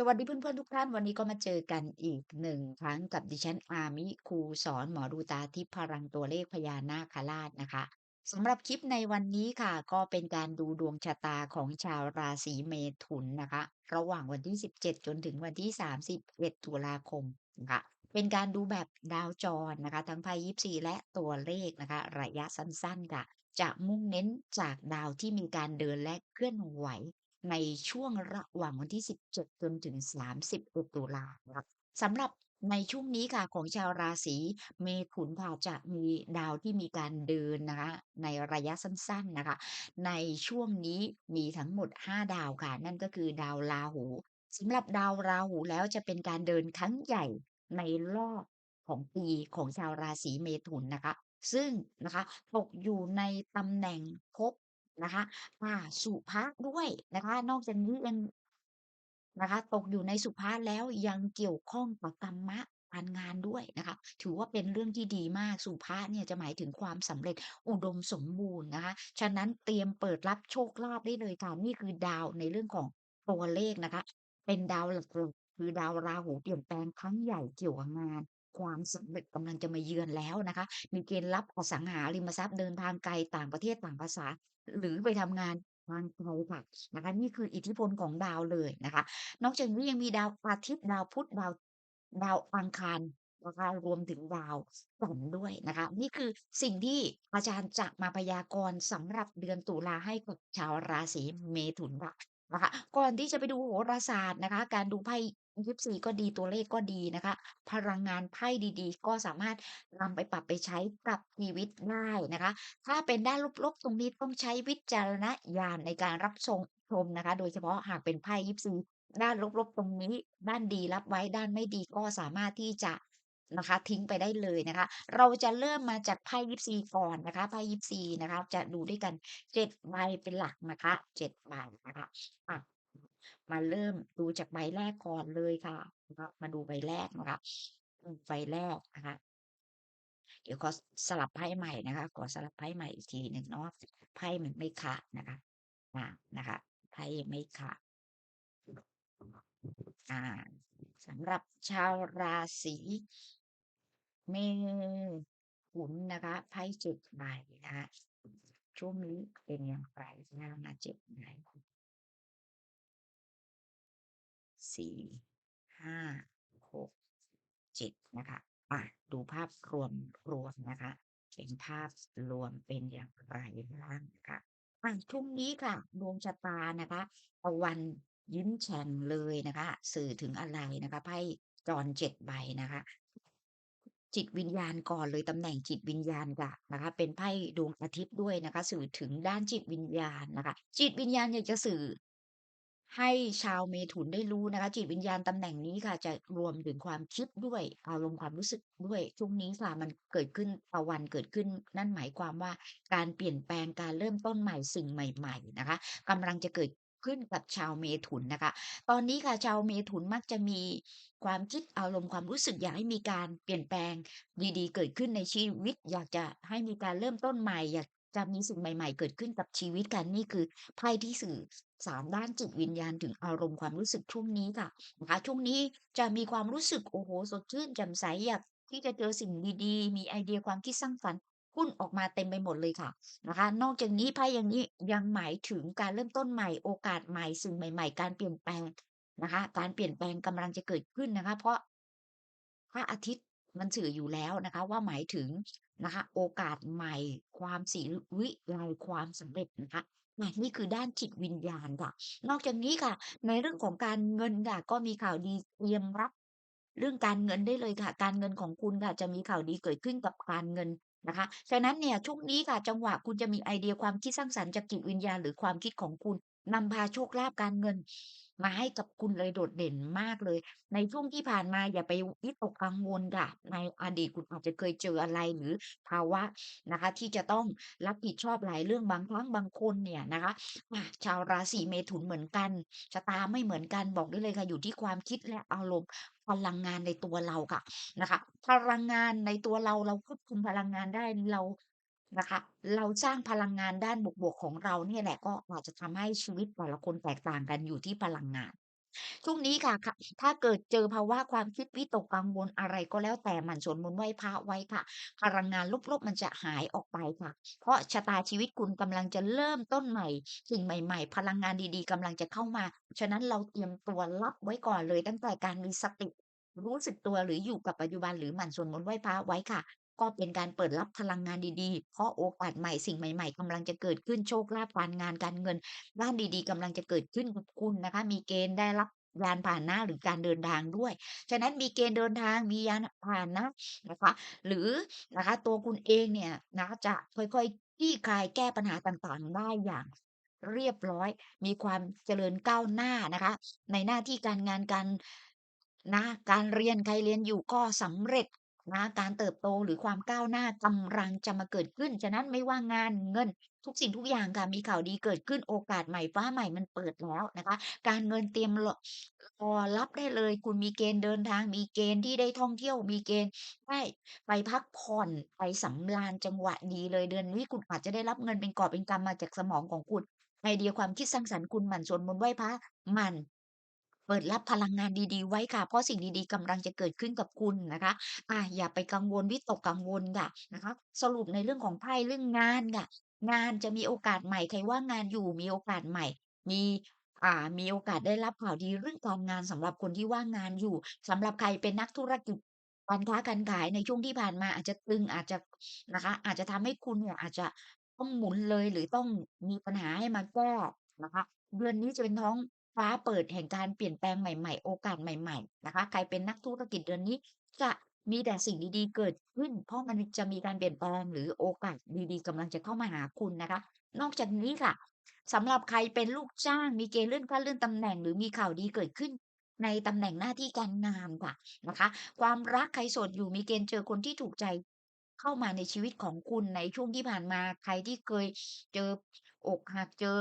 สวัสดีเพื่อนๆทุกท่าน วันนี้ก็มาเจอกันอีกหนึ่งครั้งกับดิฉันอามิครูสอนหมอดูตาทิพย์พลังตัวเลขพญานาคราชนะคะสำหรับคลิปในวันนี้ค่ะ ก็เป็นการดูดวงชะตาของชาวราศีเมถุนนะคะ ระหว่างวันที่ 17 จนถึงวันที่ 31 ตุลาคมนะคะเป็นการดูแบบดาวจรนะคะ ทั้งไพ่ยิปซีและตัวเลขนะคะ ระยะสั้นๆค่ะ จะมุ่งเน้นจากดาวที่มีการเดินและเคลื่อนไหว ในช่วงระหว่างวันที่ 17 จนถึง31ตุลานะครับสำหรับในช่วงนี้ค่ะของชาวราศีเมถุนค่ะจะมีดาวที่มีการเดินนะคะในระยะสั้นๆนะคะ ในช่วงนี้มีทั้งหมด 5 ดาวค่ะ นั่นก็คือดาวราหูสำหรับดาวราหูแล้วจะเป็นการเดินครั้งใหญ่ในรอบของปีของชาวราศีเมถุนนะคะ ซึ่งนะคะตกอยู่ในตำแหน่งภพ นะคะอ่าสุภะด้วยนะคะ นอกจากนี้ยังนะคะ ตกอยู่ในสุภะแล้วยังเกี่ยวข้องกับกรรมะการงานด้วยนะคะ ถือว่าเป็นเรื่องที่ดีมากสุภะเนี่ยจะหมายถึงความสำเร็จอุดมสมบูรณ์นะคะ ฉะนั้นเตรียมเปิดรับโชคลาภได้เลยค่ะนี่คือดาวในเรื่องของตัวเลขนะคะ เป็นดาวหลักๆคือดาวราหูเปลี่ยนแปลงครั้งใหญ่เกี่ยวกับงาน ความสำเร็จกำลังจะมาเยือนแล้วนะคะ มีเกณฑ์รับอสังหาริมทรัพย์เดินทางไกลต่างประเทศต่างภาษา หรือไปทำงานทางไกลค่ะนะคะนี่คืออิทธิพลของดาวเลยนะคะ นอกจากนี้ยังมีดาวอาทิตย์ดาวพุธดาวดาวอังคารนะคะรวมถึงดาวจันทร์ด้วยนะคะ นี่คือสิ่งที่อาจารย์จะมาพยากรณ์สำหรับเดือนตุลาให้กับชาวราศีเมถุนค่ะนะคะก่อนที่จะไปดูโหราศาสตร์นะคะ การดูไพ่ ยิปซีก็ดีตัวเลขก็ดีนะคะ พลังงานไพ่ดีๆ ก็สามารถนำไปปรับไปใช้กับชีวิตได้นะคะ ถ้าเป็นด้านลบๆตรงนี้ต้องใช้วิจารณญาณในการรับชมชมนะคะ โดยเฉพาะหากเป็นไพ่ยิปซีด้านลบๆตรงนี้ด้านดีรับไว้ด้านไม่ดีก็สามารถที่จะนะคะทิ้งไปได้เลยนะคะ เราจะเริ่มมาจากไพ่ยิปซีก่อนนะคะไพ่ยิปซีนะคะ จะดูด้วยกันเจ็ดใบเป็นหลักนะคะเจ็ดใบนะคะอะ มาเริ่มดูจากใบแรกก่อนเลยค่ะนะมาดูใบแรกนะคะใบแรกนะคะเดี๋ยวขอสลับไพ่ใหม่นะคะขอสลับไพ่ใหม่อีกทีหนึ่งเนาะไพ่มันไม่ขาดนะคะอ่านะคะไพ่ไม่ขาดอ่าสำหรับชาวราศีเมถุนนะคะไพ่จ็ดใบนะคะช่วงนี้เป็นอย่างไรนะมาเจ็ดใบ สี่ห้าหกเจ็ดนะคะอะดูภาพรวมรวมนะคะ เป็นภาพรวมเป็นอย่างไรบ้างนะคะอะช่วงนี้ค่ะดวงชะตานะคะตะวันยิ้มแฉ่งเลยนะคะ สื่อถึงอะไรนะคะไพ่จรเจ็ดใบนะคะ จิตวิญญาณก่อนเลยตำแหน่งจิตวิญญาณค่ะนะคะ เป็นไพ่ดวงอาทิตย์ด้วยนะคะ สื่อถึงด้านจิตวิญญาณนะคะ จิตวิญญาณอยากจะสื่อ ให้ชาวเมถุนได้รู้นะคะ จิตวิญญาณตำแหน่งนี้ค่ะ จะรวมถึงความคิดด้วย อารมณ์ความรู้สึกด้วยช่วงนี้ค่ะมันเกิดขึ้นตะวันเกิดขึ้น นั่นหมายความว่าการเปลี่ยนแปลงการเริ่มต้นใหม่สิ่งใหม่ ๆ นะคะกำลังจะเกิดขึ้นกับชาวเมถุนนะคะ ตอนนี้ค่ะชาวเมถุนมักจะมีความคิดอารมณ์ความรู้สึกอยากให้มีการเปลี่ยนแปลงดีๆ เกิดขึ้นในชีวิต อยากจะให้มีการเริ่มต้นใหม่อยากจะมีสิ่งใหม่ ๆ เกิดขึ้นกับชีวิตกันนี่คือไพ่ที่สื่อ สารด้านจิตวิญญาณถึงอารมณ์ความรู้สึกช่วงนี้ค่ะนะคะช่วงนี้จะมีความรู้สึกโอ้โหสดชื่นแจ่มใสอยากที่จะเจอสิ่งดีๆ มีไอเดียความคิดสร้างสรรค์พุ่นออกมาเต็มไปหมดเลยค่ะนะคะ นอกจากนี้ไพ่อย่างนี้ยังหมายถึงการเริ่มต้นใหม่โอกาสใหม่สิ่งใหม่ ๆ การเปลี่ยนแปลงนะคะ การเปลี่ยนแปลงกำลังจะเกิดขึ้นนะคะ เพราะพระอาทิตย์มันสื่ออยู่แล้วนะคะ ว่าหมายถึงนะคะ โอกาสใหม่ ความสิวิไลความสำเร็จนะคะ นี่คือด้านจิตวิญญาณค่ะ นอกจากนี้ค่ะ ในเรื่องของการเงินค่ะ ก็มีข่าวดีเตรียมรับ เรื่องการเงินได้เลยค่ะ การเงินของคุณค่ะ จะมีข่าวดีเกิดขึ้นกับการเงินนะคะ ฉะนั้นเนี่ยช่วงนี้ค่ะจังหวะคุณจะมีไอเดียความคิดสร้างสรรค์จากจิตวิญญาณ หรือความคิดของคุณนำพาโชคลาภการเงิน มาให้กับคุณเลยโดดเด่นมากเลย ในช่วงที่ผ่านมาอย่าไปวิตกกังวลค่ะ ในอดีตคุณอาจจะเคยเจออะไรหรือภาวะนะคะ ที่จะต้องรับผิดชอบหลายเรื่องบางครั้งบางคนเนี่ยนะคะอะชาวราศีเมถุนเหมือนกันชะตาไม่เหมือนกันบอกได้เลยค่ะ อยู่ที่ความคิดและอารมณ์พลังงานในตัวเราค่ะนะคะ พลังงานในตัวเราเราควบคุมพลังงานได้เรา นะคะ เราสร้างพลังงานด้านบวกๆของเราเนี่ยแหละก็อาจจะทำให้ชีวิตแต่ละคนแตกต่างกันอยู่ที่พลังงาน ช่วงนี้ค่ะค่ะ ถ้าเกิดเจอภาวะความคิดวิตกกังวลอะไรก็แล้วแต่หมันสวดมนต์ไหว้พระไว้ค่ะ พลังงานลบๆมันจะหายออกไปค่ะ เพราะชะตาชีวิตคุณกำลังจะเริ่มต้นใหม่สิ่งใหม่ ๆ พลังงานดีๆกำลังจะเข้ามา ฉะนั้นเราเตรียมตัวรับไว้ก่อนเลยตั้งแต่การมีสติ รู้สึกตัวหรืออยู่กับปัจจุบันหรือหมั่นสวดมนต์ไหว้พระไว้ค่ะ ก็เป็นการเปิดรับพลังงานดีๆ เพราะโอกาสใหม่สิ่งใหม่ ๆกำลังจะเกิดขึ้นโชคลาภการงานการเงินด้านดีๆกำลังจะเกิดขึ้นกับคุณนะคะ มีเกณฑ์ได้รับยานพาหนะหรือการเดินทางด้วย ฉะนั้นมีเกณฑ์เดินทางมียานพาหนะนะคะ หรือนะคะตัวคุณเองเนี่ยนะคะจะค่อยๆคลี่คลายแก้ปัญหาต่างๆได้อย่างเรียบร้อย มีความเจริญก้าวหน้านะคะ ในหน้าที่การงานการนะการเรียนใครเรียนอยู่ก็สำเร็จ นะการเติบโตหรือความก้าวหน้ากำลังจะมาเกิดขึ้น ฉะนั้นไม่ว่างานเงิน ทุกสิ่งทุกอย่างค่ะมีข่าวดีเกิดขึ้นโอกาสใหม่ฟ้าใหม่มันเปิดแล้วนะคะ การเงินเตรียมรรอรับได้เลย คุณมีเกณฑ์เดินทาง มีเกณฑ์ที่ได้ท่องเที่ยว มีเกณฑ์ได้ไปพักผ่อนไปสำราญจังหวะดีเลยเดือนนี้คุณอาจจะได้รับเงินเป็นกอบเป็นกำมาจากสมองของคุณไอเดียความคิดสร้างสรรค์คุณหมั่นสวดมนต์ไหว้พระหมั่น เปิดรับพลังงานดีๆ ไว้ค่ะ เพราะสิ่งดีๆกำลังจะเกิดขึ้นกับคุณนะคะอ่าอย่าไปกังวลวิตกกังวลค่ะนะคะ สรุปในเรื่องของไพ่เรื่องงานค่ะ งานจะมีโอกาสใหม่ใครว่างงานอยู่มีโอกาสใหม่ มีอ่ามีโอกาสได้รับข่าวดีเรื่องการงานสำหรับคนที่ว่างงานอยู่สำหรับใครเป็นนักธุรกิจการค้าการขายในช่วงที่ผ่านมาอาจจะตึงอาจจะนะคะ อาจจะทำให้คุณเนี่ยอาจจะต้องหมุนเลยหรือต้องมีปัญหาให้มาแก้นะคะ เดือนนี้จะเป็นท้อง ฟ้าเปิดแห่งการเปลี่ยนแปลงใหม่ ๆ โอกาสใหม่ ๆ นะคะ ใครเป็นนักธุรกิจเดือนนี้ จะมีแต่สิ่งดี ๆ เกิดขึ้น เพราะมันจะมีการเปลี่ยนแปลง หรือโอกาสดี ๆ กำลังจะเข้ามาหาคุณนะคะ นอกจากนี้ค่ะ สำหรับใครเป็นลูกจ้าง มีเกณฑ์เลื่อนขั้นเลื่อนตำแหน่ง หรือมีข่าวดีเกิดขึ้น ในตำแหน่งหน้าที่การงานค่ะนะคะ ความรักใครโสดอยู่มีเกณฑ์เจอคนที่ถูกใจ เข้ามาในชีวิตของคุณในช่วงที่ผ่านมา ใครที่เคยเจออกหัก เจอ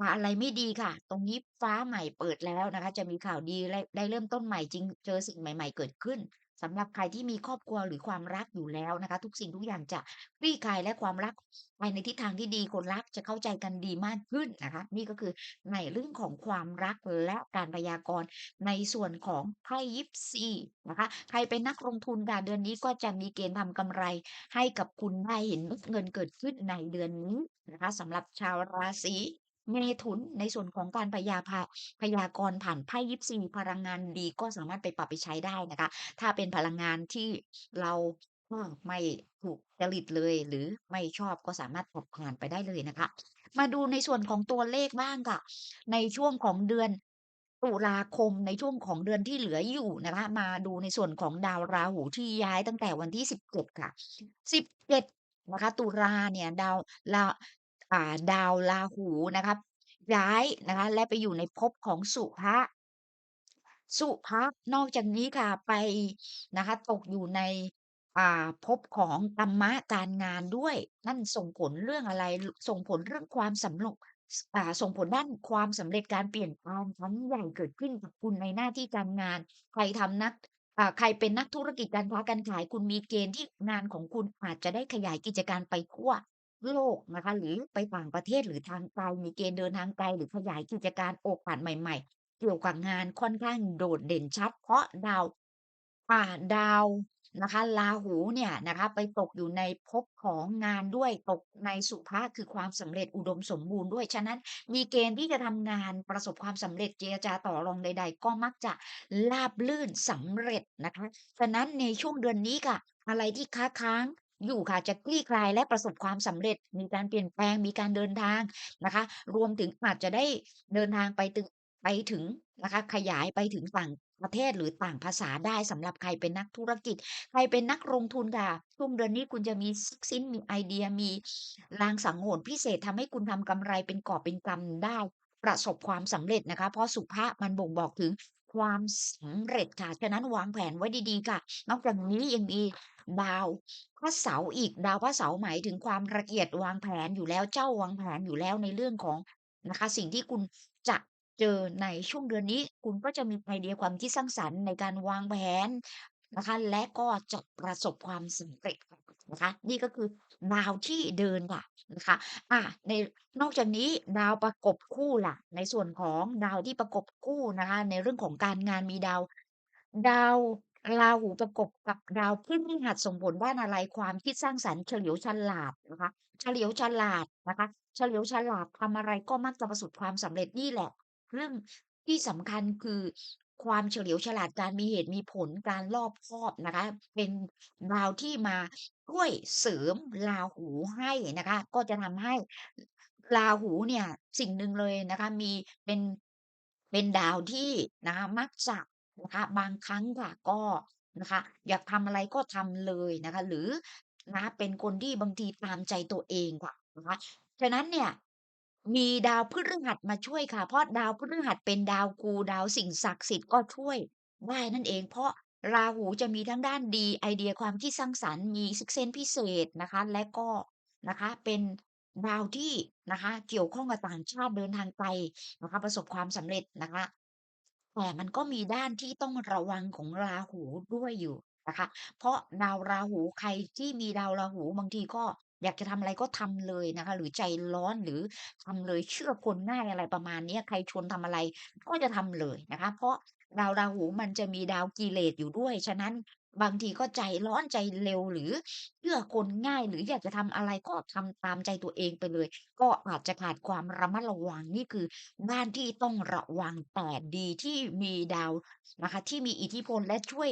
อะอะไรไม่ดีค่ะ ตรงนี้ฟ้าใหม่เปิดแล้วนะคะ จะมีข่าวดีได้เริ่มต้นใหม่จริง เจอสิ่งใหม่ ๆ เกิดขึ้น สำหรับใครที่มีครอบครัว หรือความรักอยู่แล้วนะคะ ทุกสิ่งทุกอย่างจะคลี่คลาย และความรักไปในทิศทางที่ดี คนรักจะเข้าใจกันดีมากขึ้นนะคะ นี่ก็คือในเรื่องของความรัก และการพยากรณ์ ในส่วนของไพ่ยิปซีนะคะ ใครเป็นนักลงทุนค่ะ เดือนนี้ก็จะมีเกณฑ์ทำกำไรให้กับคุณได้ เห็นเม็ดเงินเกิดขึ้นในเดือนนี้นะคะ สำหรับชาวราศี เมถุนในส่วนของการพยาพาพยากรณ์ผ่านไพ่ยิปซีพลังงานดีก็สามารถไปปรับไปใช้ได้นะคะ ถ้าเป็นพลังงานที่เราไม่ถูกจริตเลย หรือไม่ชอบก็สามารถตัดผ่านไปได้เลยนะคะ มาดูในส่วนของตัวเลขบ้างค่ะ ในช่วงของเดือนตุลาคมในช่วงของเดือนที่เหลืออยู่นะคะ มาดูในส่วนของดาวราหูที่ย้ายตั้งแต่วันที่17ค่ะ17นะคะ ตุลาเนี่ยดาวรา อ่าดาวราหูนะคะย้ายนะคะและไปอยู่ในภพของสุภะสุภะนอกจากนี้ค่ะไปนะคะตกอยู่ในอ่าภพของกัมมะการงานด้วย นั่นส่งผลเรื่องอะไร?ส่งผลเรื่องความสำรุสอ่าส่งผลด้านความสำเร็จการเปลี่ยนแปลงครั้งใหญ่เกิดขึ้นกับคุณในหน้าที่การงาน ใครทำนักอ่าใครเป็นนักธุรกิจการค้าการขายคุณมีเกณฑ์ที่งานของคุณอาจจะได้ขยายกิจการไปทั่ว โลกนะคะ หรือไปต่างประเทศ หรือทางไกล มีเกณฑ์เดินทางไกล หรือขยายกิจการ โอกาสใหม่ ๆ เกี่ยวกับงานค่อนข้างโดดเด่นชัด เพราะดาว อ่า ดาวนะคะ ราหูเนี่ยนะคะ ไปตกอยู่ในภพของงานด้วย ตกในสุภะ คือความสำเร็จอุดมสมบูรณ์ด้วย ฉะนั้น มีเกณฑ์ที่จะทำงานประสบความสำเร็จ เจรจาต่อรองใด ๆ ก็มักจะราบรื่นสำเร็จนะคะ ฉะนั้นในช่วงเดือนนี้ค่ะ อะไรที่ค้าง อยู่ค่ะจะคลี่คลายและประสบความสำเร็จ มีการเปลี่ยนแปลงมีการเดินทางนะคะ รวมถึงอาจจะได้เดินทางไปตึงไปถึงนะคะ ขยายไปถึงต่างประเทศหรือต่างภาษาได้สำหรับใครเป็นนักธุรกิจ ใครเป็นนักลงทุนค่ะช่วงเดือนนี้คุณจะมีซิกซิ้นมีไอเดียมีลางสังหรณ์พิเศษทำให้คุณทำกำไรเป็นกอบเป็นกำได้ประสบความสำเร็จนะคะ เพราะสุภะมันบ่งบอกถึง ความสำเร็จค่ะ ฉะนั้นวางแผนไว้ดีๆค่ะ นอกจากนี้ยังมีดาวพระเสาร์อีก ดาวพระเสาร์หมายถึงความละเอียดวางแผนอยู่แล้ว เจ้าวางแผนอยู่แล้วในเรื่องของนะคะ สิ่งที่คุณจะเจอในช่วงเดือนนี้ คุณก็จะมีไอเดียความคิดสร้างสรรค์ในการวางแผนนะคะ และก็จะประสบความสำเร็จนะคะ นี่ก็คือ ดาวที่เดินค่ะนะคะอาในนอกจากนี้ดาวประกบคู่ล่ะ ในส่วนของดาวที่ประกบคู่นะคะ ในเรื่องของการงานมีดาว ดาวราหูประกบกับดาวพฤหัสส่งผลด้านอะไรความคิดสร้างสรรค์เฉลียวฉลาดนะคะ เฉลียวฉลาดนะคะเฉลียวฉลาดทำอะไรก็มักจะประสบความสำเร็จนี่แหละ เรื่องที่สำคัญคือ ความเฉลียวฉลาดการมีเหตุมีผลการรอบคอบนะคะ เป็นดาวที่มาช่วยเสริมราหูให้นะคะ ก็จะทำให้ราหูเนี่ยสิ่งหนึ่งเลยนะคะ มีเป็นเป็นดาวที่นะคะมักจะนะคะบางครั้งค่ะก็นะคะ อยากทำอะไรก็ทำเลยนะคะ หรือนะเป็นคนที่บางทีตามใจตัวเองค่ะนะคะฉะนั้นเนี่ย มีดาวพฤหัสมาช่วยค่ะ เพราะดาวพฤหัสเป็นดาวกูดาวสิ่งศักดิ์สิทธิ์ก็ช่วยได้นั่นเอง เพราะราหูจะมีทั้งด้านดีไอเดียความคิดสร้างสรรค์มี Sixth Sense พิเศษนะคะ และก็นะคะเป็นดาวที่นะคะ เกี่ยวข้องกับต่างชาติเดินทางไกลนะคะ ประสบความสำเร็จนะคะ แต่มันก็มีด้านที่ต้องระวังของราหูด้วยอยู่นะคะ เพราะดาวราหูใครที่มีดาวราหูบางทีก็ อยากจะทำอะไรก็ทำเลยนะคะ หรือใจร้อนหรือทำเลยเชื่อคนง่ายอะไรประมาณเนี้ยใครชวนทำอะไรก็จะทำเลยนะคะ เพราะดาวราหูมันจะมีดาวกิเลสอยู่ด้วย ฉะนั้น บางทีก็ใจร้อนใจเร็วหรือเชื่อคนง่ายหรืออยากจะทำอะไรก็ทำตามใจตัวเองไปเลย ก็อาจจะขาดความระมัดระวังนี่คือด้านที่ต้องระวังแต่ดีที่มีดาวนะคะ ที่มีอิทธิพลและช่วย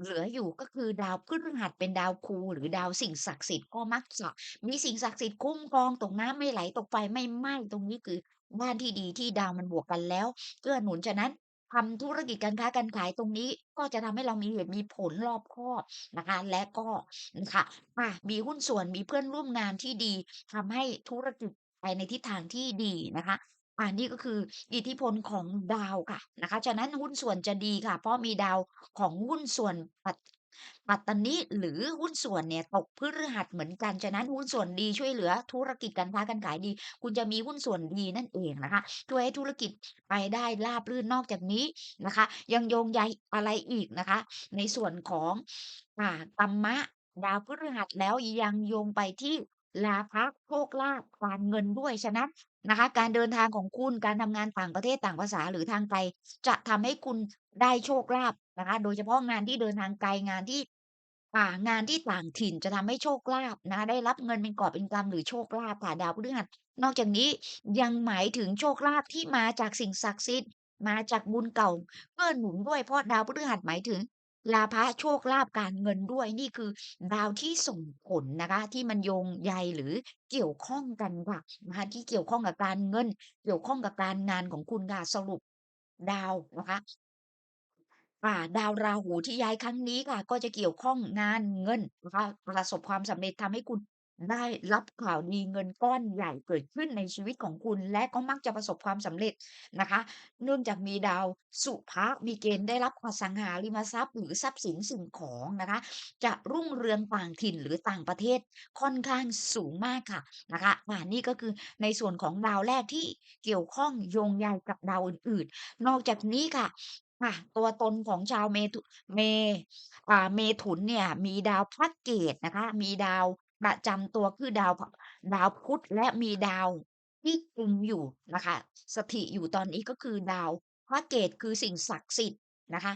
เหลืออยู่ก็คือดาวพฤหัสเป็นดาวครูหรือดาวสิ่งศักดิ์สิทธิ์ก็มักจะมีสิ่งศักดิ์สิทธิ์คุ้มครองตกน้ำไม่ไหลตกไฟไม่ไหม้ตรงนี้คือด้านที่ดีที่ดาวมันบวกกันแล้วเกื้อหนุนฉะนั้น ทำธุรกิจการค้าการขายตรงนี้ ก็จะทำให้เรามีเหตุมีผลรอบคอบนะคะ และก็นะคะอามีหุ้นส่วนมีเพื่อนร่วมงานที่ดีทำให้ธุรกิจไปในทิศทางที่ดีนะคะอันนี้ก็คืออิทธิพลของดาวค่ะนะคะ ฉะนั้นหุ้นส่วนจะดีค่ะ เพราะมีดาวของหุ้นส่วนปัต ปัตตนิหรือหุ้นส่วนเนี่ยตกพฤหัสเหมือนกัน ฉะนั้นหุ้นส่วนดีช่วยเหลือธุรกิจการค้าการขายดี คุณจะมีหุ้นส่วนดีนั่นเองนะคะช่วยให้ธุรกิจไปได้ราบรื่นนอกจากนี้นะคะ ยังโยงใยอะไรอีกนะคะ ในส่วนของอ่ากัมมะดาวพฤหัสแล้วยังโยงไปที่ลาภะโชคลาภการเงินด้วยฉะนั้น นะคะ การเดินทางของคุณ การทำงานต่างประเทศ ต่างภาษา หรือทางไกล จะทำให้คุณได้โชคลาภนะคะ โดยเฉพาะงานที่เดินทางไกล งานที่ อ่า งานที่ต่างถิ่นจะทำให้โชคลาภนะคะ ได้รับเงินเป็นกอบเป็นกำ หรือโชคลาภค่ะ ดาวพฤหัส นอกจากนี้ยังหมายถึงโชคลาภที่มาจากสิ่งศักดิ์สิทธิ์ มาจากบุญเก่า เกื้อหนุนด้วย เพราะดาวพฤหัสหมายถึง ลาภะโชคลาภการเงินด้วยนี่คือดาวที่ส่งผลนะคะ ที่มันโยงใยหรือเกี่ยวข้องกันค่ะนะคะที่เกี่ยวข้องกับการเงิน เกี่ยวข้องกับการงานของคุณค่ะสรุปดาวนะคะค่ะดาวราหูที่ย้ายครั้งนี้ค่ะ ก็จะเกี่ยวข้องงานเงินนะคะประสบความสำเร็จทำให้คุณ ได้รับข่าวดีเงินก้อนใหญ่เกิดขึ้นในชีวิตของคุณ และก็มักจะประสบความสำเร็จนะคะ เนื่องจากมีดาวสุภะมีเกณฑ์ได้รับอสังหาริมทรัพย์ หรือทรัพย์สินสิ่งของนะคะ จะรุ่งเรืองต่างถิ่นหรือต่างประเทศค่อนข้างสูงมากค่ะนะคะอ่านี่ก็คือในส่วนของดาวแรกที่เกี่ยวข้องโยงใยกับดาวอื่นๆ นอกจากนี้ค่ะอ่าตัวตนของชาวเมถุเมอ่าเมถุนเนี่ย มีดาวพระเกตนะคะ มีดาว ประจำตัวคือดาวดาวพุธและมีดาวที่กุมอยู่นะคะ สถิอยู่ตอนนี้ก็คือดาวพระเกตคือสิ่งศักดิ์สิทธิ์นะคะ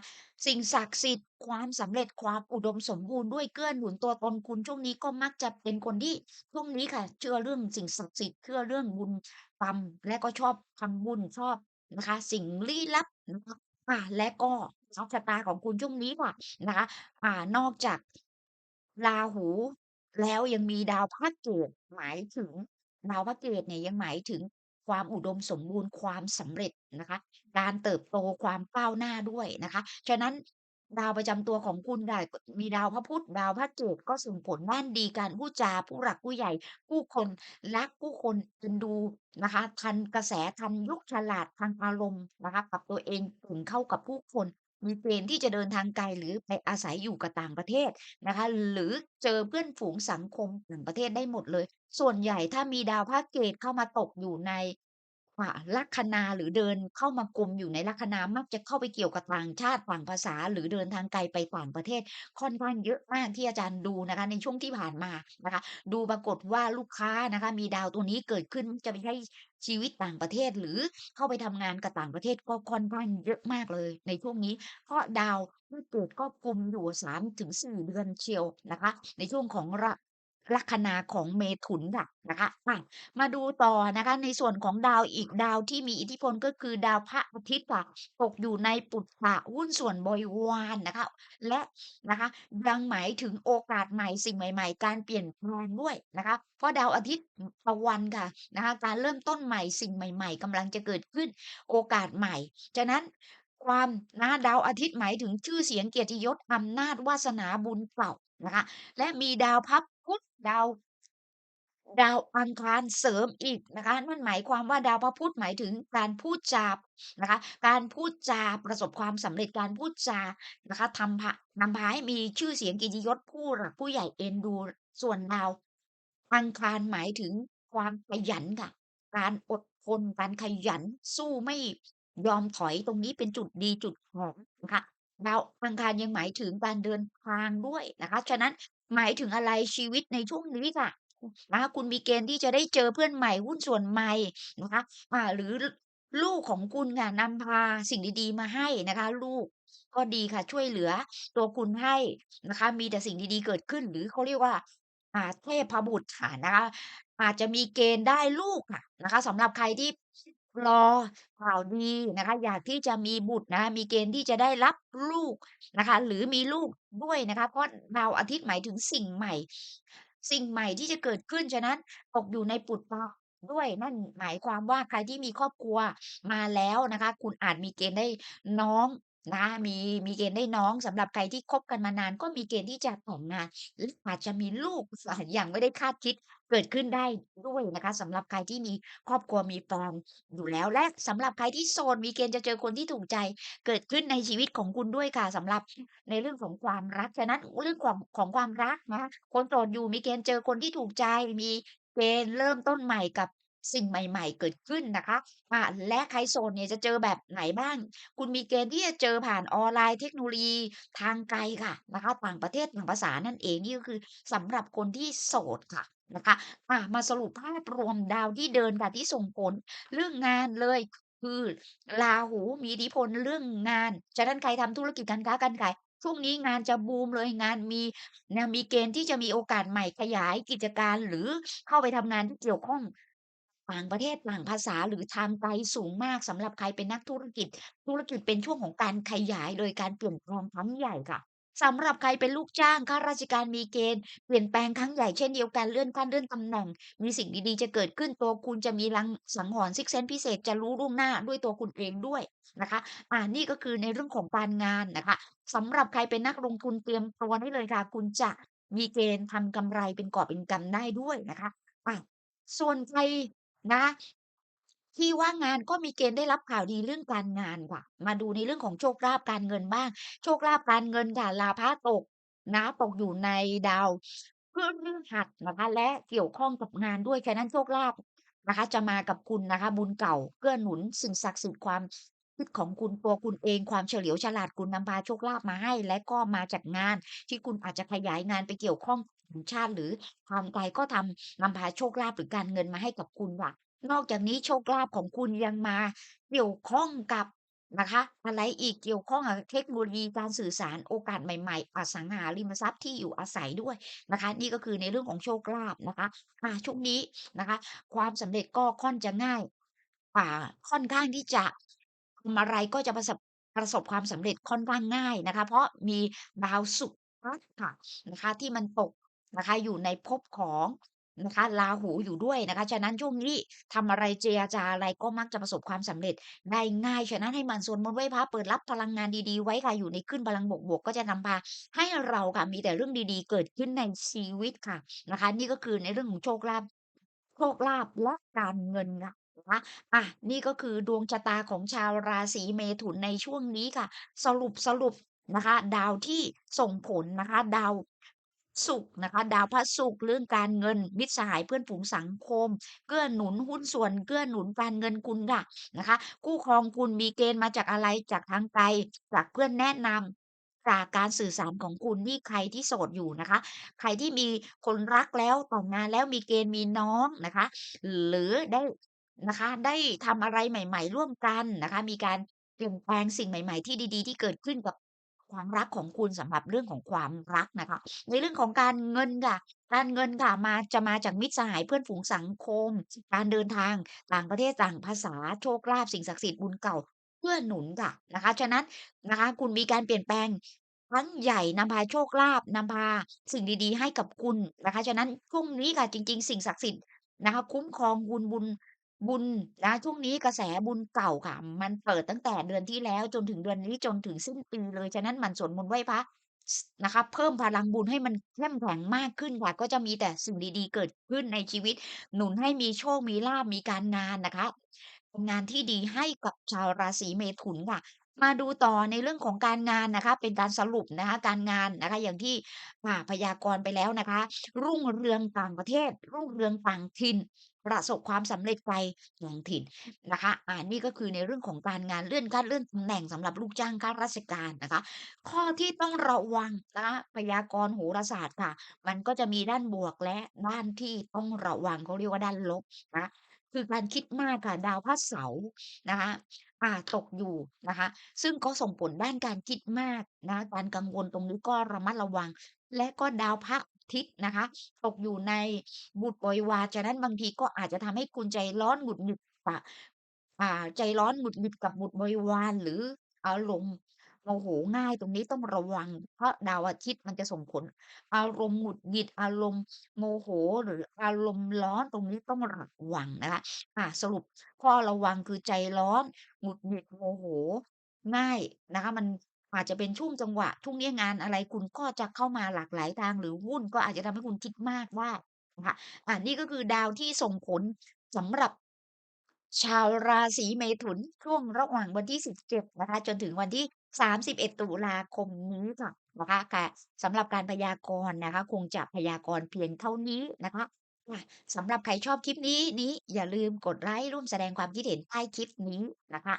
สิ่งศักดิ์สิทธิ์ความสำเร็จความอุดมสมบูรณ์ด้วยเกื้อหนุนตัวตนคุณช่วงนี้ก็มักจะเป็นคนที่ช่วงนี้ค่ะ เชื่อเรื่องสิ่งศักดิ์สิทธิ์เชื่อเรื่องบุญกรรมและก็ชอบทำบุญชอบนะคะ สิ่งลี้ลับนะคะอาและก็โชคชะตาของคุณช่วงนี้ค่ะนะคะ อ่านอกจากราหู แล้วยังมีดาวพระเกตหมายถึง ดาวพระเกตเนี่ยยังหมายถึงความอุดมสมบูรณ์ ความสำเร็จนะคะ การเติบโต ความก้าวหน้าด้วยนะคะ ฉะนั้น ดาวประจำตัวของคุณค่ะกมีดาวพระพุธ ดาวพระเกตก็ส่งผลด้านดี การพูดจา ผู้หลักผู้ใหญ่ ผู้คน รักผู้คน เอ็นดูนะคะ ทันกระแส ทันยุค ฉลาดทางอารมณ์นะคะ ปรับตัวเองเก่งเข้ากับผู้คน มีเกณฑ์ที่จะเดินทางไกล หรือไปอาศัยอยู่กับต่างประเทศนะคะ หรือเจอเพื่อนฝูงสังคมต่างประเทศได้หมดเลย ส่วนใหญ่ถ้ามีดาวพระเกตเข้ามาตกอยู่ใน อ่าลัคนาหรือเดินเข้ามากุมอยู่ในลัคนามักจะเข้าไปเกี่ยวกับต่างชาติต่างภาษา หรือเดินทางไกลไปต่างประเทศ ค่อนข้างเยอะมากที่อาจารย์ดูนะคะ ในช่วงที่ผ่านมานะคะ ดูปรากฏว่าลูกค้านะคะ มีดาวตัวนี้เกิดขึ้นจะไปใช้ชีวิตต่างประเทศหรือเข้าไปทำงานกับต่างประเทศก็ค่อนข้างเยอะมากเลย ในช่วงนี้เพราะดาวที่เกิดก็กุมอยู่3-4เดือนเชียวนะคะ ในช่วงของระ ลัคนาของเมถุนค่ะนะคะอะมาดูต่อนะคะ ในส่วนของดาวอีกดาวที่มีอิทธิพลก็คือดาวพระอาทิตย์ค่ะตกอยู่ในปุตตะหุ้นส่วนบริวารนะคะ และนะคะยังหมายถึงโอกาสใหม่สิ่งใหม่ ๆ การเปลี่ยนแปลงด้วยนะคะ เพราะดาวอาทิตย์ตะวันค่ะนะคะการเริ่มต้นใหม่สิ่งใหม่ ๆกำลังจะเกิดขึ้นโอกาสใหม่ ฉะนั้นความนะดาวอาทิตย์หมายถึงชื่อเสียงเกียรติยศอำนาจวาสนาบุญเก่านะคะ และมีดาวพระ พุธ ดาว ดาวอังคารเสริมอีกนะคะ นั่นหมายความว่าดาวพระพุธหมายถึงการพูดจานะคะ การพูดจาประสบความสำเร็จการพูดจานะคะทำพะนำพาให้มีชื่อเสียงกียรติยศผู้หลักผู้ใหญ่เอ็นดูส่วนดาวอังคารหมายถึงความขยันค่ะ การอดทนการขยันสู้ไม่ยอมถอยตรงนี้เป็นจุดดีจุดแข็งนะคะดาวอังคารยังหมายถึงการเดินทางด้วยนะคะ ฉะนั้น หมายถึงอะไรชีวิตในช่วงนี้ค่ะนะคะคุณมีเกณฑ์ที่จะได้เจอเพื่อนใหม่หุ้นส่วนใหม่นะคะอ่าหรือลูกของคุณค่ะนำพาสิ่งดีๆ มาให้นะคะ ลูกก็ดีค่ะ ช่วยเหลือตัวคุณให้นะคะ มีแต่สิ่งดีๆเกิดขึ้น หรือเขาเรียกว่าอ่าเทพบุตรค่ะนะคะ อาจจะมีเกณฑ์ได้ลูกค่ะนะคะสำหรับใครที่ รอข่าวดีนะคะ อยากที่จะมีบุตรนะคะ มีเกณฑ์ที่จะได้รับลูกนะคะ หรือมีลูกด้วยนะคะ เพราะดาวอาทิตย์หมายถึงสิ่งใหม่ สิ่งใหม่ที่จะเกิดขึ้น ฉะนั้นตกอยู่ในปุตตะด้วย นั่นหมายความว่าใครที่มีครอบครัวมาแล้วนะคะ คุณอาจมีเกณฑ์ได้น้อง นะ มี มีเกณฑ์ได้น้อง สำหรับใครที่คบกันมานาน ก็มีเกณฑ์ที่จะแต่งงาน หรืออาจจะมีลูก ส อย่างไม่ได้คาดคิด เกิดขึ้นได้ด้วยนะคะ สำหรับใครที่มีครอบครัว มีแฟนอยู่แล้ว และสำหรับใครที่โสด มีเกณฑ์จะเจอคนที่ถูกใจ เกิดขึ้นในชีวิตของคุณด้วยค่ะ สำหรับ ในเรื่องของความรัก ฉะนั้น เรื่องของ ของความรักนะคะ คนโสดอยู่ มีเกณฑ์เจอคนที่ถูกใจ มีเกณฑ์เริ่มต้นใหม่กับ สิ่งใหม่ ๆ เกิดขึ้นนะคะอ่าและใครโสดเนี่ยจะเจอแบบไหนบ้าง คุณมีเกณฑ์ที่จะเจอผ่านออนไลน์เทคโนโลยีทางไกลค่ะนะคะต่างประเทศต่างภาษานั่นเองนี่ก็คือสำหรับคนที่โสดค่ะนะคะอ่ามาสรุปภาพรวมดาวที่เดินค่ะที่ส่งผลเรื่องงานเลยคือราหูมีอิทธิพลเรื่องงาน ฉะนั้นใครทำธุรกิจการค้าการขายช่วงนี้งานจะบูมเลยงานมีนะมีเกณฑ์ที่จะมีโอกาสใหม่ขยายกิจการหรือเข้าไปทำงานที่เกี่ยวข้อง ต่างประเทศต่างภาษาหรือทางไกลสูงมากสำหรับใครเป็นนักธุรกิจ ธุรกิจเป็นช่วงของการขยายโดยการเปลี่ยนแปลงครั้งใหญ่ค่ะสำหรับใครเป็นลูกจ้างข้าราชการมีเกณฑ์เปลี่ยนแปลงครั้งใหญ่เช่นเดียวกันเลื่อนขั้นเลื่อนตำแหน่ง มีสิ่งดีๆจะเกิดขึ้นตัวคุณจะมีลังสังหรณ์ซิกเซนพิเศษจะรู้ล่วงหน้าด้วยตัวคุณเองด้วยนะคะ อ่านี่ก็คือในเรื่องของการงานนะคะสำหรับใครเป็นนักลงทุนเตรียมตัวได้เลยค่ะ คุณจะมีเกณฑ์ทำกำไรเป็นกอบเป็นกำได้ด้วยนะคะอะส่วนใคร นะที่ว่างงานก็มีเกณฑ์ได้รับข่าวดีเรื่องการงานค่ะ มาดูในเรื่องของโชคลาภการเงินบ้าง โชคลาภการเงินค่ะลาภะตกนะตกอยู่ในดาวพฤหัสนะคะและเกี่ยวข้องกับงานด้วยฉะนั้นโชคลาภนะคะ จะมากับคุณนะคะ บุญเก่าเกื้อหนุนสิ่งศักดิ์สิทธิ์ความคิดของคุณตัวคุณเองความเฉลียวฉลาดคุณนำพาโชคลาภมาให้ และก็มาจากงานที่คุณอาจจะขยายงานไปเกี่ยวข้อง กับต่างชาติหรือทางไกลก็ทำนำพาโชคลาภหรือการเงินมาให้กับคุณค่ะ นอกจากนี้โชคลาภของคุณยังมาเกี่ยวข้องกับนะคะ อะไรอีกเกี่ยวข้องกับเทคโนโลยีการสื่อสารโอกาสใหม่ๆ อสังหาริมทรัพย์ที่อยู่อาศัยด้วยนะคะ นี่ก็คือในเรื่องของโชคลาภนะคะอ่าช่วงนี้นะคะ ความสำเร็จก็ค่อนจะง่ายอ่าค่อนข้างที่จะทำอะไรก็จะประสบประสบความสำเร็จค่อนข้างง่ายนะคะ เพราะมีดาวศุกร์ค่ะนะคะ ที่มันตก นะคะ อยู่ในภพของนะคะราหูอยู่ด้วยนะคะ ฉะนั้นช่วงนี้ทำอะไรเจรจาอะไรก็มักจะประสบความสำเร็จได้ง่ายฉะนั้นให้มันสวดมนต์ไหว้พระเปิดรับพลังงานดีๆไว้ค่ะอยู่ในคลื่นพลังบวกๆก็จะนำพาให้เราค่ะมีแต่เรื่องดีๆ เกิดขึ้นในชีวิตค่ะนะคะ นี่ก็คือในเรื่องของโชคลาภโชคลาภและการเงินค่ะนะคะอะนี่ก็คือดวงชะตาของชาวราศีเมถุนในช่วงนี้ค่ะ สรุปสรุปนะคะ ดาวที่ส่งผลนะคะ ดาว ศุกร์นะคะ ดาวพระศุกร์เรื่องการเงินมิตรสหายเพื่อนฝูงสังคม เกื้อหนุนหุ้นส่วนเกื้อหนุนการเงินคุณค่ะนะคะ คู่ครองคุณมีเกณฑ์มาจากอะไร?จากทางไกลจากเพื่อนแนะนำจากการสื่อสารของคุณนี่ใครที่โสดอยู่นะคะ ใครที่มีคนรักแล้วแต่งงานแล้วมีเกณฑ์มีน้องนะคะ หรือได้นะคะ ได้ทำอะไรใหม่ ๆ ร่วมกันนะคะ มีการเปลี่ยนแปลงสิ่งใหม่ ๆ ที่ดี ๆ ที่เกิดขึ้นกับ ความรักของคุณสำหรับเรื่องของความรักนะคะ ในเรื่องของการเงินค่ะ การเงินค่ะมาจะมาจากมิตรสหายเพื่อนฝูงสังคม การเดินทางต่างประเทศต่างภาษาโชคลาภสิ่งศักดิ์สิทธิ์บุญเก่าเกื้อหนุนค่ะนะคะฉะนั้นนะคะคุณมีการเปลี่ยนแปลงครั้งใหญ่นำพาโชคลาภนำพาสิ่งดีๆ ให้กับคุณนะคะ ฉะนั้นช่วงนี้ค่ะจริง ๆ สิ่งศักดิ์สิทธิ์นะคะ คุ้มครองคุณบุญ บุญนะช่วงนี้กระแสบุญเก่าค่ะ มันเปิดตั้งแต่เดือนที่แล้วจนถึงเดือนนี้จนถึงสิ้นปีเลย ฉะนั้นมันสวดมนต์ไหว้พระนะคะเพิ่มพลังบุญให้มันเข้มแข็งมากขึ้นค่ะก็จะมีแต่สิ่งดีๆ เกิดขึ้นในชีวิต หนุนให้มีโชคมีลาบมีการงานนะคะงานที่ดีให้กับชาวราศีเมถุนค่ะ มาดูต่อในเรื่องของการงานนะคะ เป็นการสรุปนะคะการงานนะคะ อย่างที่อ่าพยากรณ์ไปแล้วนะคะ รุ่งเรืองต่างประเทศ รุ่งเรืองต่างถิ่นประสบความสำเร็จไกลต่างถิ่นนะคะ อ่านี่ก็คือในเรื่องของการงานเลื่อนขั้นเลื่อนตำแหน่งสำหรับลูกจ้างข้าราชการนะคะ ข้อที่ต้องระวังนะคะพยากรณ์โหราศาสตร์ค่ะ มันก็จะมีด้านบวกและด้านที่ต้องระวังเขาเรียกว่าด้านลบนะคือการคิดมากค่ะดาวพระเสาร์นะคะ อ่า ตกอยู่นะคะ ซึ่งก็ส่งผลด้านการคิดมากนะ การกังวลตรงนี้ก็ระมัดระวัง และก็ดาวพระอาทิตย์นะคะ ตกอยู่ในบุตรบริวาร ฉะนั้นบางทีก็อาจจะทำให้คุณใจร้อนหงุดหงิดกะอ่า ใจร้อนหงุดหงิดกับบุตรบริวาร หรืออารมณ์ โมโหง่ายตรงนี้ต้องระวัง เพราะดาวอาทิตย์มันจะส่งผล อารมณ์หงุดหงิด อารมณ์โมโห หรืออารมณ์ร้อนตรงนี้ต้องระวังนะคะ อ่า สรุปข้อระวังคือใจร้อน หงุดหงิด โมโห ง่ายนะคะ มันอาจจะเป็นช่วงจังหวะช่วงเนี้ยงานอะไรคุณก็จะเข้ามาหลากหลายทาง หรือหุ้นก็อาจจะทำให้คุณคิดมากได้นะคะอ่า นี่ก็คือดาวที่ส่งผลสำหรับ ชาวราศีเมถุนช่วงระหว่างวันที่ 17 นะคะ จนถึงวันที่ 31 ตุลาคมนี้ค่ะนะคะกะสำหรับการพยากรณ์นะคะ คงจะพยากรณ์เพียงเท่านี้นะคะสำหรับใครชอบคลิปนี้นี้อย่าลืมกดไลก์ร่วมแสดงความคิดเห็นใต้คลิปนี้นะคะ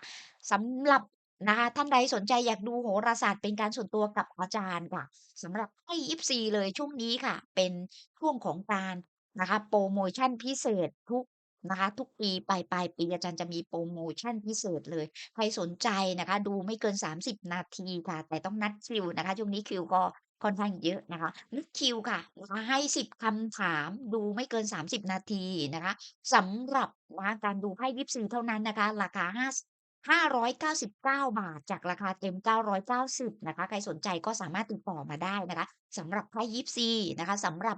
สำหรับนะคะท่านใดสนใจอยากดูโหราศาสตร์เป็นการส่วนตัวกับอาจารย์ค่ะสำหรับไพ่ยิปซีเลยช่วงนี้ค่ะ เป็นช่วงของการนะคะโพรโมชั่นพิเศษทุก นะคะ ทุกปีปลายปลายปีอาจารย์จะมีโปรโมชั่นพิเศษเลย ใครสนใจนะคะ ดูไม่เกิน 30 นาทีค่ะ แต่ต้องนัดคิวนะคะ ช่วงนี้คิวก็ค่อนข้างเยอะนะคะนัดคิวค่ะนะคะให้ 10คำถามดูไม่เกิน 30 นาทีนะคะสำหรับนะการดูไพ่ยิปซีเท่านั้นนะคะ ราคาห้า 599 บาท จากราคาเต็ม 990 นะคะ ใครสนใจก็สามารถติดต่อมาได้นะคะสำหรับไพ่ยิปซีนะคะสำหรับ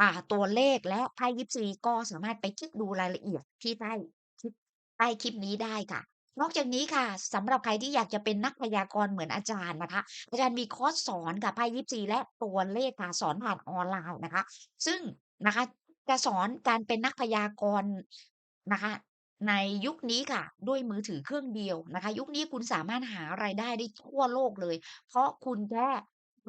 อ่าตัวเลขและไพ่ยิปซีก็สามารถไปคลิกดูรายละเอียดที่ใต้คลิปใต้คลิปนี้ได้ค่ะ นอกจากนี้ค่ะสำหรับใครที่อยากจะเป็นนักพยากรณ์เหมือนอาจารย์นะคะ อาจารย์มีคอร์สสอนค่ะไพ่ยิปซีและตัวเลขค่ะสอนผ่านออนไลน์นะคะ ซึ่งนะคะจะสอนการเป็นนักพยากรณ์นะคะ ในยุคนี้ค่ะ ด้วยมือถือเครื่องเดียวนะคะ ยุคนี้คุณสามารถหารายได้ได้ทั่วโลกเลย เพราะคุณแค่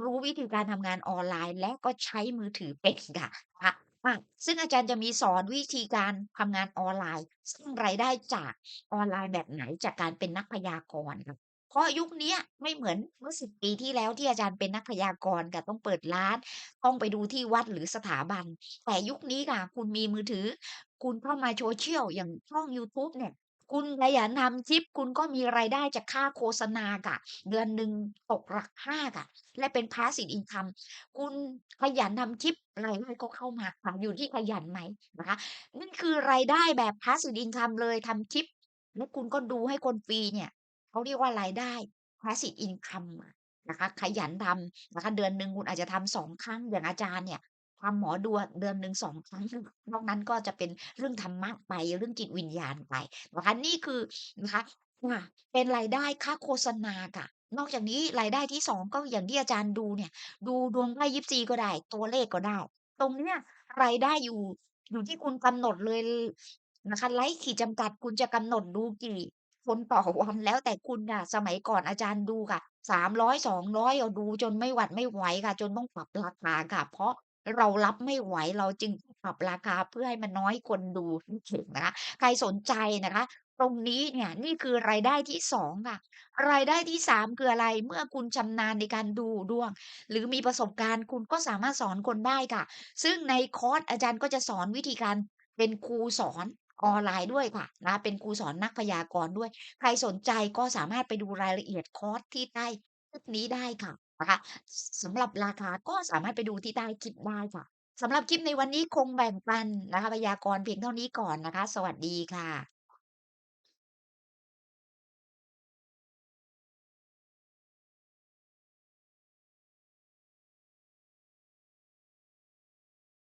รู้วิธีการทำงานออนไลน์ และก็ใช้มือถือเป็นค่ะนะคะอาซึ่งอาจารย์จะมีสอนวิธีการทำงานออนไลน์ สร้างรายได้จากออนไลน์แบบไหนจากการเป็นนักพยากรณ์ค่ะ เพราะยุคนี้ไม่เหมือนเมื่อ10ปีที่แล้วที่อาจารย์เป็นนักพยากรณ์ค่ะต้องเปิดร้าน ต้องไปดูที่วัดหรือสถาบัน แต่ยุคนี้ค่ะ คุณมีมือถือ คุณเข้ามา social อย่างช่องยูทูบเนี่ย คุณขยันทำคลิป คุณก็มีรายได้จากค่าโฆษณาค่ะเดือนหนึ่งตกหลัก5ค่ะและเป็น Passive Income คุณขยันทำคลิปรายได้ก็เข้ามาค่ะอยู่ที่ขยันไหมนะคะนั่นคือรายได้แบบ Passive Income เลยทำคลิป แล้วคุณก็ดูให้คนฟรีเนี่ยเขาเรียกว่ารายได้ Passive Income อะนะคะขยันทำนะคะเดือนหนึ่งคุณอาจจะทำ2ครั้งอย่างอาจารย์เนี่ย ทำหมอดูเดือนหนึ่ง2ครั้งนอกนั้นก็จะเป็นเรื่องธรรมะไปเรื่องจิตวิญญาณไปนะคะนี่คือนะคะอ่าเป็นรายได้ค่าโฆษณาค่ะ นอกจากนี้รายได้ที่2ก็อย่างที่อาจารย์ดูเนี่ย ดูดวงไพ่ยิปซีก็ได้ ตัวเลขก็ได้ ตรงเนี้ยรายได้อยู่อยู่ที่คุณกำหนดเลยนะคะไร้ขีดจำกัดคุณจะกำหนดดูกี่คนต่อวันแล้วแต่คุณค่ะสมัยก่อนอาจารย์ดูค่ะ300 200เอาดูจนไม่หวาดไม่ไหวค่ะ จนต้องปรับราคาค่ะ เพราะ เรารับไม่ไหวเราจึงปรับราคาเพื่อให้มันน้อยคนดูที่เห็นนะคะ ใครสนใจนะคะ ตรงนี้เนี่ยนี่คือรายได้ที่2ค่ะ รายได้ที่3คืออะไร?เมื่อคุณชำนาญในการดูดวง หรือมีประสบการณ์คุณก็สามารถสอนคนได้ค่ะ ซึ่งในคอร์สอาจารย์ก็จะสอนวิธีการเป็นครูสอนออนไลน์ด้วยค่ะนะคะเป็นครูสอนนักพยากรณ์ด้วย ใครสนใจก็สามารถไปดูรายละเอียดคอร์สที่ใต้คลิปนี้ได้ค่ะ นะคะสำหรับราคาก็สามารถไปดูที่ใต้คลิปได้ค่ะสำหรับคลิปในวันนี้คงแบ่งปันนะคะพยากรณ์เพียงเท่านี้ก่อนนะคะ สวัสดีค่ะ